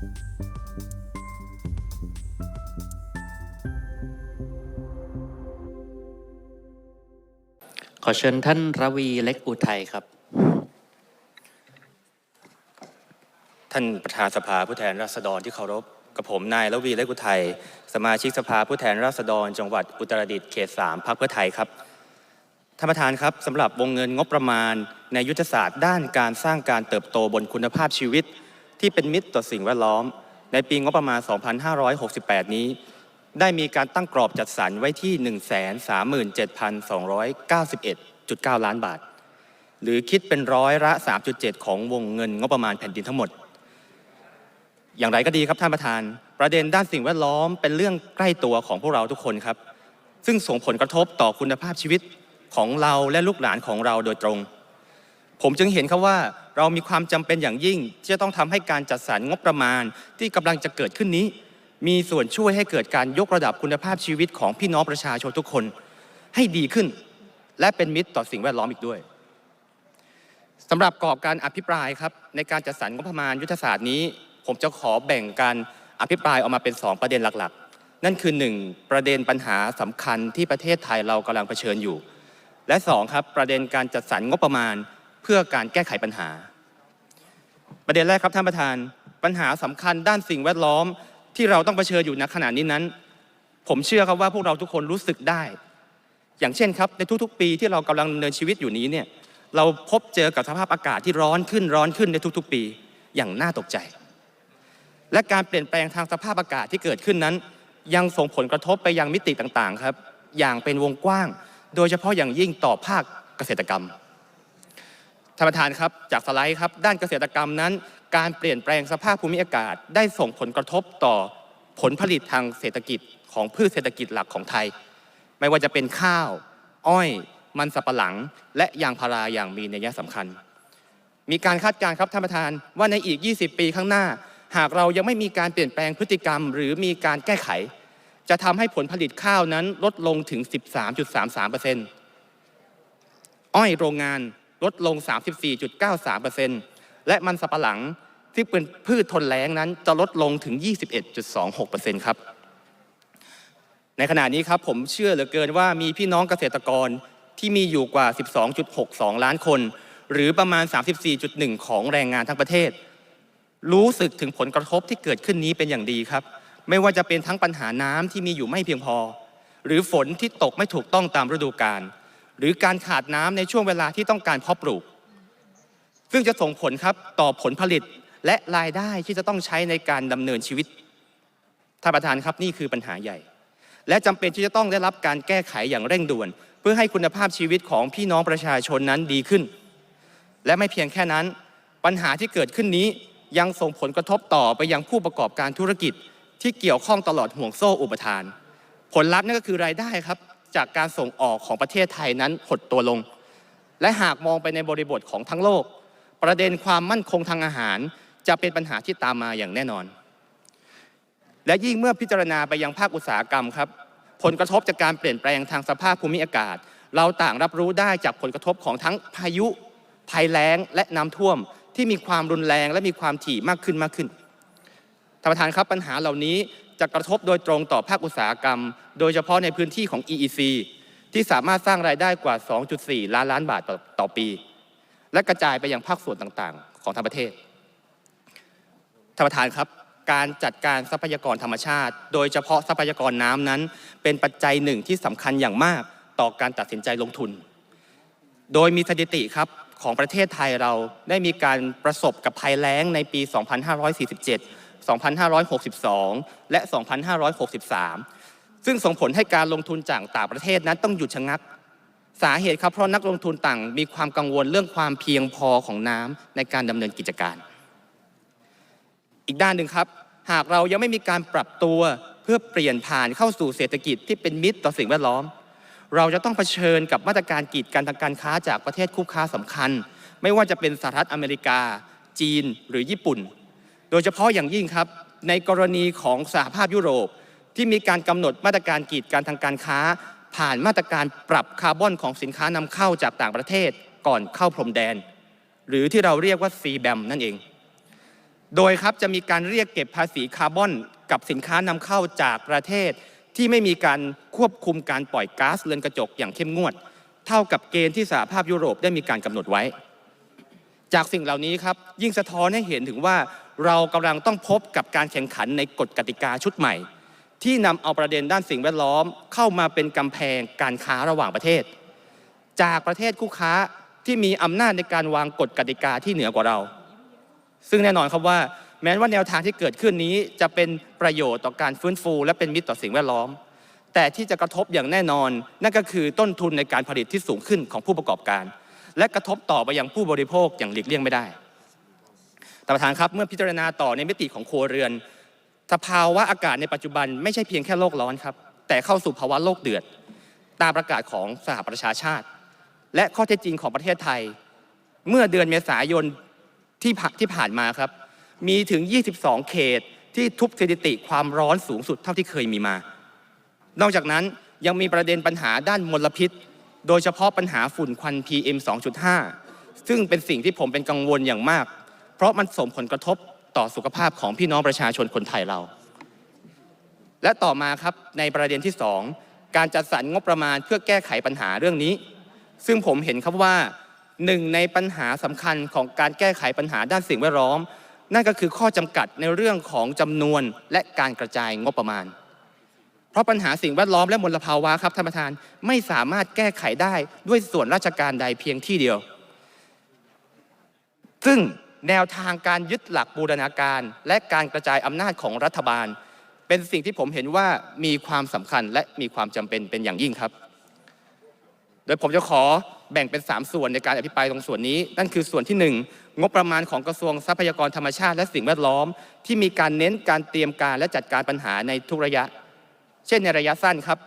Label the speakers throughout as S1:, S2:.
S1: ขอเชิญท่านระวีเล็กอุทัยครับ
S2: ท่านประธานสภาผู้แทนราษฎรที่เคารพกับผมนายละวีเล็กอุทัยสมาชิกสภาผู้แทนราษฎร จังหวัดอุตรดิตถ์เขตสามพรรคเพื่อไทยครับท่านประธานครับสำหรับวงเงินงบประมาณในยุทธศาสตร์ด้านการสร้างการเติบโตบนคุณภาพชีวิต ที่เป็นมิตรต่อสิ่งแวดล้อม ในปีงบประมาณ 2568 นี้ ได้มีการตั้งกรอบจัดสรรไว้ที่ 137,291.9 ล้านบาท หรือคิดเป็นร้อยละ 3.7 ของวงเงินงบประมาณแผ่นดินทั้งหมด อย่างไรก็ดีครับท่านประธาน ประเด็นด้านสิ่งแวดล้อมเป็นเรื่องใกล้ตัวของพวกเราทุกคนครับ ซึ่งส่งผลกระทบต่อคุณภาพชีวิตของเราและลูกหลานของเราโดยตรง ผมจึงเห็นครับว่าเรามีความจำเป็นอย่างยิ่ง ที่จะต้องทำให้การจัดสรรงบประมาณที่กำลังจะเกิดขึ้นนี้ มีส่วนช่วยให้เกิดการยกระดับคุณภาพชีวิตของพี่น้องประชาชนทุกคน ให้ดีขึ้น และเป็นมิตรต่อสิ่งแวดล้อมอีกด้วยสำหรับกรอบการอภิปรายครับในการจัดสรรงบประมาณยุทธศาสตร์นี้ ผมจะขอแบ่งการอภิปรายออกมาเป็น 2 ประเด็นหลักๆ นั่นคือ 1 ประเด็นปัญหาสำคัญที่ประเทศไทยเรากำลังเผชิญอยู่ และ 2 ครับประเด็นการจัดสรรงบประมาณ พื่อการแก้ไขปัญหา ประเด็นแรกครับท่านประธานปัญหาสำคัญด้านสิ่งแวดล้อมที่เราต้องเผชิญอยู่ณขณะนี้นั้น ผมเชื่อครับว่าพวกเราทุกคนรู้สึกได้ อย่างเช่นครับในทุกๆ ปีที่เรากำลังดำเนินชีวิตอยู่นี้เนี่ยเราพบเจอกับสภาพอากาศที่ร้อนขึ้นร้อนขึ้นในทุกๆ ปีอย่างน่าตกใจ และการเปลี่ยนแปลงทางสภาพอากาศที่เกิดขึ้นนั้น ยังส่งผลกระทบไปยังมิติต่างๆครับ อย่างเป็นวงกว้าง โดยเฉพาะอย่างยิ่งต่อภาคเกษตรกรรม ท่านประธานครับจากสไลด์ครับด้านเกษตรกรรมนั้น การเปลี่ยนแปลงสภาพภูมิอากาศ ได้ส่งผลกระทบต่อผลผลิตทางเศรษฐกิจของพืชเศรษฐกิจหลักของไทย ไม่ว่าจะเป็นข้าว อ้อย มันสับปะหลัง และยางพาราอย่างมีนัยสำคัญ มีการคาดการณ์ครับท่านประธานว่าในอีก 20 ปีข้างหน้า หากเรายังไม่มีการเปลี่ยนแปลงพฤติกรรม หรือมีการแก้ไข จะทำให้ผลผลิตข้าวนั้นลดลงถึง 13.33%อ้อยโรงงาน ลดลง 34.93%และมันสับปะหลังที่เป็นพืชทนแล้งนั้นจะลดลงถึง 21.26%ครับ ในขณะนี้ครับผมเชื่อเหลือเกินว่ามีพี่น้องเกษตรกรที่มีอยู่กว่า 12.62 ล้านคน หรือประมาณ 34.1 ของแรงงานทั้งประเทศ รู้สึกถึงผลกระทบที่เกิดขึ้นนี้เป็นอย่างดีครับ ไม่ว่าจะเป็นทั้งปัญหาน้ำที่มีอยู่ไม่เพียงพอ หรือฝนที่ตกไม่ถูกต้องตามฤดูกาล หรือการขาดน้ำในช่วงเวลาที่ต้องการเพาะปลูก ซึ่งจะส่งผลครับต่อผลผลิตและรายได้ที่จะต้องใช้ในการดำเนินชีวิตท่านประธานครับนี่คือปัญหาใหญ่ และจำเป็นที่จะต้องได้รับการแก้ไขอย่างเร่งด่วน เพื่อให้คุณภาพชีวิตของพี่น้องประชาชนนั้นดีขึ้น และไม่เพียงแค่นั้น ปัญหาที่เกิดขึ้นนี้ยังส่งผลกระทบต่อไปยังผู้ประกอบการธุรกิจที่เกี่ยวข้องตลอดห่วงโซ่อุปทาน ผลลัพธ์นั่นก็คือรายได้ครับ จากการส่งออกของประเทศไทยนั้นหดตัวลง และหากมองไปในบริบทของทั้งโลก ประเด็นความมั่นคงทางอาหาร จะเป็นปัญหาที่ตามมาอย่างแน่นอน และยิ่งเมื่อพิจารณาไปยังภาคอุตสาหกรรมครับ ผลกระทบจากการเปลี่ยนแปลงทางสภาพภูมิอากาศ เราต่างรับรู้ได้จากผลกระทบของทั้งพายุ ภัยแล้ง และน้ำท่วม ที่มีความรุนแรงและมีความถี่มากขึ้นมากขึ้นท่านประธานครับปัญหาเหล่านี้ จะกระทบโดยตรงต่อภาคอุตสาหกรรม โดยเฉพาะในพื้นที่ของ EEC ที่สามารถสร้างรายได้กว่า 2.4 ล้านล้านบาทต่อตอปี และกระจายไปยังภาคส่วนต่างๆ ของทั้งประเทศท่านประธานครับ การจัดการทรัพยากรธรรมชาติ โดยเฉพาะทรัพยากรน้ำนั้น เป็นปัจจัยหนึ่งที่สำคัญอย่างมากต่อการตัดสินใจลงทุน โดยมีสถิติครับของประเทศไทยเราได้มีการประสบกับภัยแล้งในปี 2547 2562 และ 2563 ซึ่งส่งผลให้การลงทุนจากต่างประเทศนั้นต้องหยุดชะงัก สาเหตุครับเพราะนักลงทุนต่างมีความกังวลเรื่องความเพียงพอของน้ำในการดำเนินกิจการ อีกด้านหนึ่งครับ หากเรายังไม่มีการปรับตัวเพื่อเปลี่ยนผ่านเข้าสู่เศรษฐกิจที่เป็นมิตรต่อสิ่งแวดล้อม เราจะต้องเผชิญกับมาตรการกีดกันทางการค้าจากประเทศคู่ค้าสำคัญ ไม่ว่าจะเป็นสหรัฐอเมริกา จีน หรือญี่ปุ่น โดยเฉพาะอย่างยิ่งครับ ในกรณีของสหภาพยุโรป ที่มีการกำหนดมาตรการกีดกันทางการค้า ผ่านมาตรการปรับคาร์บอนของสินค้านำเข้าจากต่างประเทศก่อนเข้าพรมแดน หรือที่เราเรียกว่า CBAM นั่นเอง โดยครับจะมีการเรียกเก็บภาษีคาร์บอนกับสินค้านำเข้าจากประเทศ ที่ไม่มีการควบคุมการปล่อยก๊าซเรือนกระจกอย่างเข้มงวด เท่ากับเกณฑ์ที่สหภาพยุโรปได้มีการกำหนดไว้ จากสิ่งเหล่านี้ครับยิ่งสะท้อนให้เห็นถึงว่า เรากำลังต้องพบกับการแข่งขันในกฎกติกาชุดใหม่ ที่นำเอาประเด็นด้านสิ่งแวดล้อม เข้ามาเป็นกำแพงการค้าระหว่างประเทศ จากประเทศคู่ค้าที่มีอำนาจในการวางกฎกติกาที่เหนือกว่าเรา ซึ่งแน่นอนครับว่า แม้ว่าแนวทางที่เกิดขึ้นนี้ จะเป็นประโยชน์ต่อการฟื้นฟู และเป็นมิตรต่อสิ่งแวดล้อม แต่ที่จะกระทบอย่างแน่นอน นั่นก็คือต้นทุนในการผลิตที่สูงขึ้นของผู้ประกอบการ และกระทบต่อไปยังผู้บริโภคอย่างหลีกเลี่ยงไม่ได้ ท่านประธานครับ เมื่อพิจารณาต่อในมิติของครัวเรือน สภาวะอากาศในปัจจุบันไม่ใช่เพียงแค่โลกร้อนครับ แต่เข้าสู่ภาวะโลกเดือด ตามประกาศของสหประชาชาติ และข้อเท็จจริงของประเทศไทย เมื่อเดือนเมษายนที่ผ่าที่ผ่านมาครับ มีถึง 22 เขตที่ทุบสถิติความร้อนสูงสุดเท่าที่เคยมีมา นอกจากนั้นยังมีประเด็นปัญหาด้านมลพิษ โดยเฉพาะปัญหาฝุ่นควัน PM 2.5 ซึ่งเป็นสิ่งที่ผมเป็นกังวลอย่างมาก เพราะมันส่งผลกระทบต่อสุขภาพของพี่น้องประชาชนคนไทยเรา และต่อมาครับในประเด็นที่ 2 การจัดสรรงบประมาณเพื่อแก้ไขปัญหาเรื่องนี้ ซึ่งผมเห็นครับว่าหนึ่งในปัญหาสำคัญของการแก้ไขปัญหาด้านสิ่งแวดล้อม นั่นก็คือข้อจำกัดในเรื่องของจำนวนและการกระจายงบประมาณ เพราะปัญหาสิ่งแวดล้อมและมลภาวะครับท่านประธานไม่สามารถแก้ไขได้ด้วยส่วนราชการใดเพียงที่เดียว ซึ่ง แนวทางการยึดหลักบูรณาการ และการกระจายอำนาจของรัฐบาล เป็นสิ่งที่ผมเห็นว่ามีความสำคัญและมีความจำเป็นเป็นอย่างยิ่งครับ โดยผมจะขอแบ่งเป็น 3 ส่วนในการอภิปรายตรงส่วนนี้ นั่นคือส่วนที่ 1 งบประมาณของกระทรวงทรัพยากรธรรมชาติและสิ่งแวดล้อม ที่มีการเน้นการเตรียมการและจัดการปัญหาในทุกระยะ เช่นในระยะสั้นครับ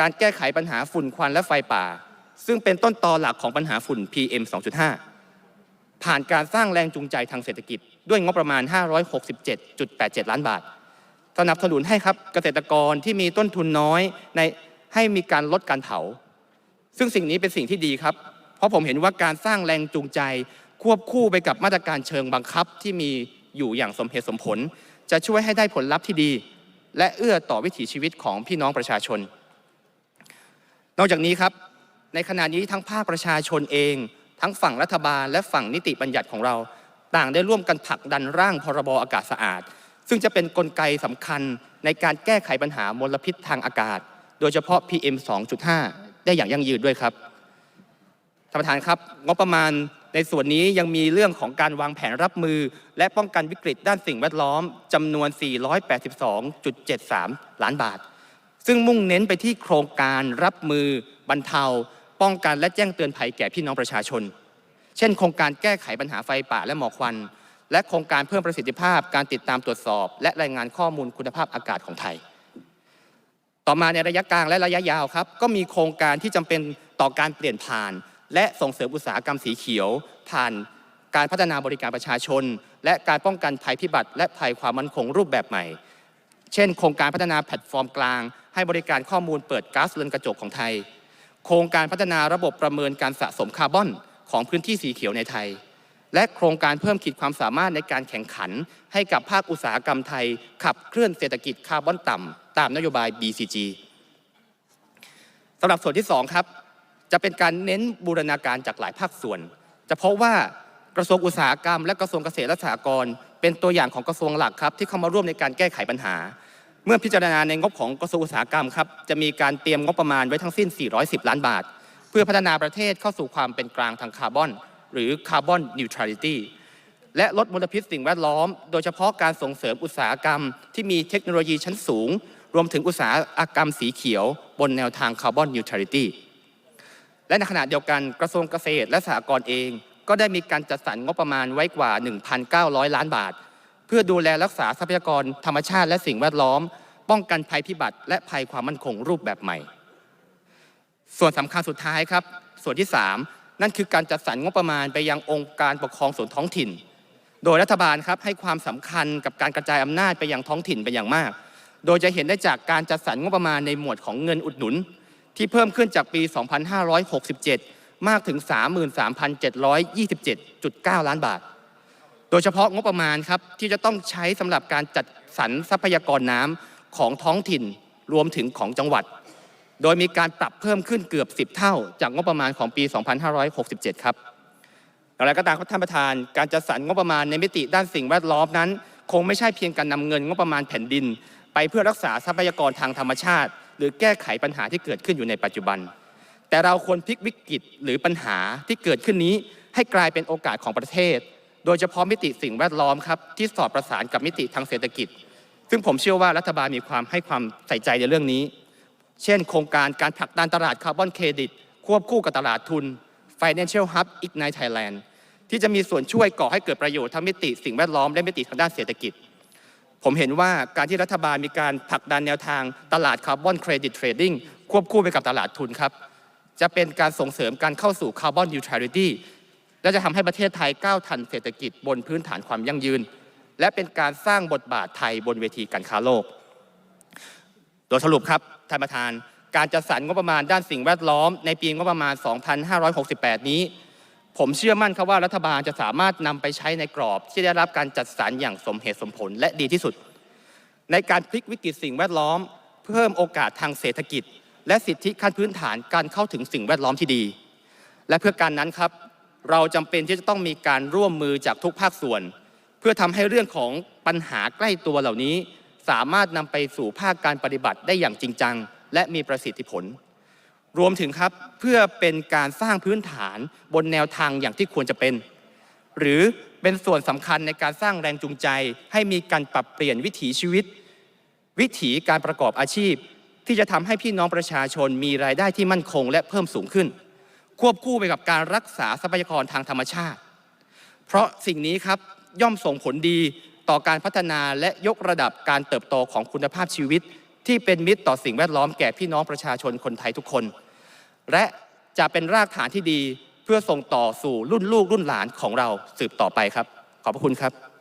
S2: การแก้ไขปัญหาฝุ่นควันและไฟป่า ซึ่งเป็นต้นตอหลักของปัญหาฝุ่น PM 2.5 ผ่านการสร้างแรงจูงใจทางเศรษฐกิจ ด้วยงบประมาณ 567.87 ล้านบาท สนับสนุนให้ครับเกษตรกรที่มีต้นทุนน้อยในให้มีการลดการเผา ซึ่งสิ่งนี้เป็นสิ่งที่ดีครับ เพราะผมเห็นว่าการสร้างแรงจูงใจ ควบคู่ไปกับมาตรการเชิงบังคับที่มีอยู่อย่างสมเหตุสมผล จะช่วยให้ได้ผลลัพธ์ที่ดี และเอื้อต่อวิถีชีวิตของพี่น้องประชาชน นอกจากนี้ครับ ในขณะนี้ทั้งภาคประชาชนเอง ทั้งฝั่งรัฐบาลและฝั่งนิติบัญญัติของเรา ต่างได้ร่วมกันผลักดันร่างพรบอากาศสะอาด ซึ่งจะเป็นนกลไกสำคัญในการแก้ไขปัญหามลพิษทางอากาศ โดยเฉพาะ PM 2.5 ได้อย่างยั่งยืนด้วยครับท่านประธานครับงบประมาณในส่วนนี้ยังมีเรื่องของการวางแผนรับมือ และป้องกันวิกฤตด้านสิ่งแวดล้อมจำนวน 482.73 ล้านบาท ซึ่งมุ่งเน้นไปที่โครงการรับมือบรรเทา ป้องกันและแจ้งเตือนภัยแก่พี่น้องประชาชน เช่น โครงการแก้ไขปัญหาไฟป่าและหมอกควัน และโครงการเพิ่มประสิทธิภาพ การติดตามตรวจสอบ และรายงานข้อมูลคุณภาพอากาศของไทย ต่อมาในระยะกลางและระยะยาวครับ ก็มีโครงการที่จำเป็นต่อการเปลี่ยนผ่าน และส่งเสริมอุตสาหกรรมสีเขียว ผ่านการพัฒนาบริการประชาชน และการป้องกันภัยพิบัติ และภัยความมั่นคงรูปแบบใหม่ เช่น โครงการพัฒนาแพลตฟอร์มกลาง ให้บริการข้อมูลเปิดก๊าซเรือนกระจกของไทย โครงการพัฒนาระบบประเมินการสะสมคาร์บอนของพื้นที่สีเขียวในไทย และโครงการเพิ่มขีดความสามารถในการแข่งขัน ให้กับภาคอุตสาหกรรมไทย ขับเคลื่อนเศรษฐกิจคาร์บอนต่ำตามนโยบาย BCG สำหรับส่วนที่ 2 ครับ จะเป็นการเน้นบูรณาการจากหลายภาคส่วน จะเพราะว่ากระทรวงอุตสาหกรรม และกระทรวงเกษตรและสหกรณ์เป็นตัวอย่างของกระทรวงหลักครับที่เข้ามาร่วมในการแก้ไขปัญหา เมื่อพิจารณาในงบของกระทรวงอุตสาหกรรมครับจะมีการเตรียมงบประมาณไว้ทั้งสิ้น 410 ล้านบาท เพื่อพัฒนาประเทศเข้าสู่ความเป็นกลางทางคาร์บอน หรือคาร์บอนนิวทรัลิตี้และลดมลพิษสิ่งแวดล้อม โดยเฉพาะการส่งเสริมอุตสาหกรรม ที่มีเทคโนโลยีชั้นสูง รวมถึงอุตสาหกรรมสีเขียว บนแนวทางคาร์บอนนิวทรัลิตี้และในขณะเดียวกันกระทรวงเกษตรและสหกรณ์เอง ก็ได้มีการจัดสรรงบประมาณไว้กว่า 1,900 ล้านบาท เพื่อดูแลรักษาทรัพยากรธรรมชาติและสิ่งแวดล้อม ป้องกันภัยพิบัติ และภัยความมั่นคงรูปแบบใหม่ ส่วนสำคัญสุดท้ายครับ ส่วนที่ 3 นั่นคือการจัดสรรงบประมาณไปยังองค์การปกครองส่วนท้องถิ่น โดยรัฐบาลครับให้ความสำคัญกับการกระจายอำนาจไปยังท้องถิ่นเป็นอย่างมาก โดยจะเห็นได้จากการจัดสรรงบประมาณในหมวดของเงินอุดหนุน ที่เพิ่มขึ้นจากปี 2567 มากถึง 33,727.9 ล้านบาท โดยเฉพาะงบประมาณครับที่จะต้องใช้สำหรับการจัดสรรทรัพยากรน้ำของท้องถิ่นรวมถึงของจังหวัด โดยมีการปรับเพิ่มขึ้นเกือบ 10 เท่า จากงบประมาณของปี 2567 ครับอย่างไรก็ตามครับท่านประธาน การจัดสรรงบประมาณในมิติด้านสิ่งแวดล้อมนั้น คงไม่ใช่เพียงการนำเงินงบประมาณแผ่นดิน ไปเพื่อรักษาทรัพยากรทางธรรมชาติ หรือแก้ไขปัญหาที่เกิดขึ้นอยู่ในปัจจุบัน แต่เราควรพลิกวิกฤตหรือปัญหาที่เกิดขึ้นนี้ให้กลายเป็นโอกาสของประเทศ โดยเฉพาะมิติสิ่งแวดล้อมครับที่สอดประสานกับมิติทางเศรษฐกิจ ซึ่งผมเชื่อว่ารัฐบาลมีความให้ความใส่ใจในเรื่องนี้ เช่น โครงการการผลักดันตลาดคาร์บอนเครดิต ควบคู่กับตลาดทุน Financial Hub Ignite Thailand ที่จะมีส่วนช่วยก่อให้เกิดประโยชน์ทั้งมิติสิ่งแวดล้อมและมิติทางด้านเศรษฐกิจ ผมเห็นว่าการที่รัฐบาลมีการผลักดันแนวทางตลาดคาร์บอนเครดิตเทรดดิ้งควบคู่ไปกับตลาดทุนครับจะเป็นการส่งเสริมการเข้าสู่คาร์บอนนิวทรัลิตี้ และจะทำให้ประเทศไทยก้าวทันเศรษฐกิจบนพื้นฐานความยั่งยืน และเป็นการสร้างบทบาทไทยบนเวทีการค้าโลก โดยสรุปครับท่านประธาน การจัดสรรงบประมาณด้านสิ่งแวดล้อมในปีงบประมาณ 2568 นี้ ผมเชื่อมั่นครับว่ารัฐบาลจะสามารถนำไปใช้ในกรอบ ที่ได้รับการจัดสรรอย่างสมเหตุสมผลและดีที่สุด ในการพลิกวิกฤตสิ่งแวดล้อม เพิ่มโอกาสทางเศรษฐกิจ และสิทธิขั้นพื้นฐานการเข้าถึงสิ่งแวดล้อมที่ดี และเพื่อการนั้นครับ เราจำเป็นที่จะต้องมีการร่วมมือจากทุกภาคส่วน เพื่อทำให้เรื่องของปัญหาใกล้ตัวเหล่านี้ สามารถนำไปสู่ภาคการปฏิบัติได้อย่างจริงจัง และมีประสิทธิผล รวมถึงครับเพื่อเป็นการสร้างพื้นฐานบนแนวทางอย่างที่ควรจะเป็น หรือเป็นส่วนสำคัญในการสร้างแรงจูงใจ ให้มีการปรับเปลี่ยนวิถีชีวิต วิถีการประกอบอาชีพ ที่จะทำให้พี่น้องประชาชนมีรายได้ที่มั่นคง และเพิ่มสูงขึ้น วบคู่ไปกับการรักษาทรัพยากรทางธรรมชาติ เพราะสิ่งนี้ครับย่อมส่งผลดีต่อการพัฒนาและยกระดับการเติบโตของคุณภาพชีวิต ที่เป็นมิตรต่อสิ่งแวดล้อมแก่พี่น้องประชาชนคนไทยทุกคน และจะเป็นรากฐานที่ดีเพื่อส่งต่อสู่รุ่นลูกรุ่นหลานของเราสืบต่อไปครับ ขอบพระคุณครับ